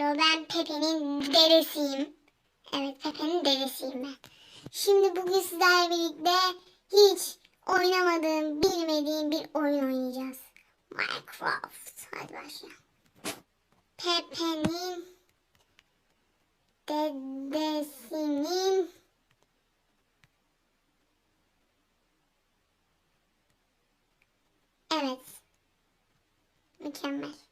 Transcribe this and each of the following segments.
Alo ben Pepe'nin dedesiyim. Evet Pepe'nin dedesiyim ben. Şimdi bugün sizlerle birlikte hiç oynamadığım, bilmediğim bir oyun oynayacağız. Minecraft. Hadi başlayalım. Pepe'nin dedesinin Evet. Mükemmel.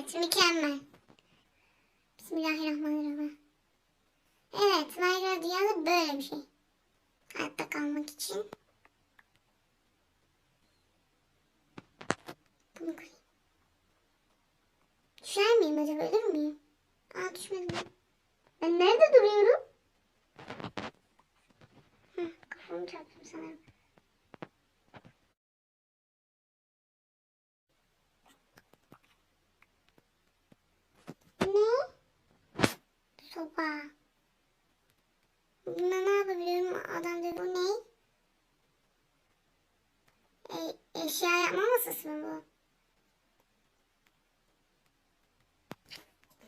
Evet, mükemmel. Bismillahirrahmanirrahim. Evet, Minecraft dünyada böyle bir şey. Hayatta kalmak için. Bunu koyayım. Düşer miyim acaba, ölür müyüm? Sopa. Buna ne yapabilirim? Adam dedi bu ne? E, eşya yapma masası mı bu?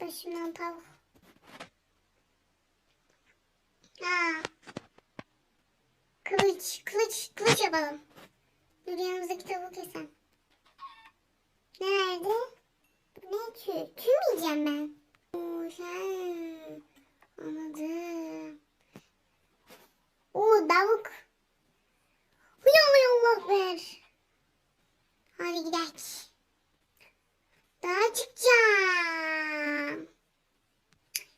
Başımdan tavuk. Ha. Kılıç, kılıç, kılıç yapalım. Dur yanımızdaki tavuğu keselim. Hadi gidelim. Daha çıkacağım.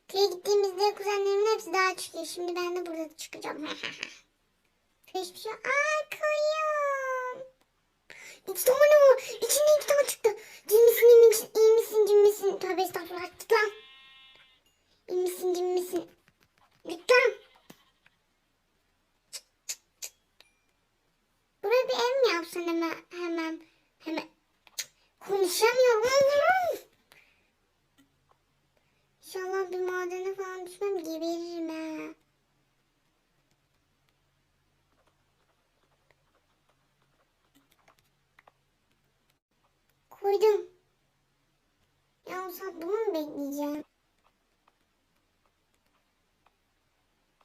Köye gittiğimizde kuzenlerimin hepsi daha çıkıyor. Şimdi ben de burada çıkacağım. Hiçbir şey. Aa koyun. İki tane var. İçinde iki tane çıktı. Cin misin, iyi misin, iyi misin, cin misin? Tövbe estağfurullah. Git lan. İyi misin, cin misin? Git lan. Buraya bir ev mi yapsan hemen. Konuşamıyorum. İnşallah bir madene falan düşmem geberirim ha. Koydum. Ya o saat bunu mu bekleyeceğim?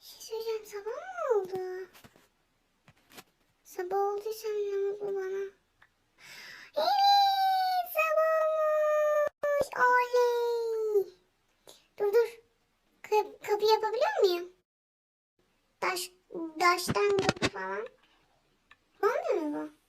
Bir şey söyleyeceğim sabah mı oldu? Sabah olduysa ne mutlu bana. Evet olmuş. Oley. Dur dur. Kap- kapı yapabiliyor muyum? Taş, taştan kapı falan. Var mı bu?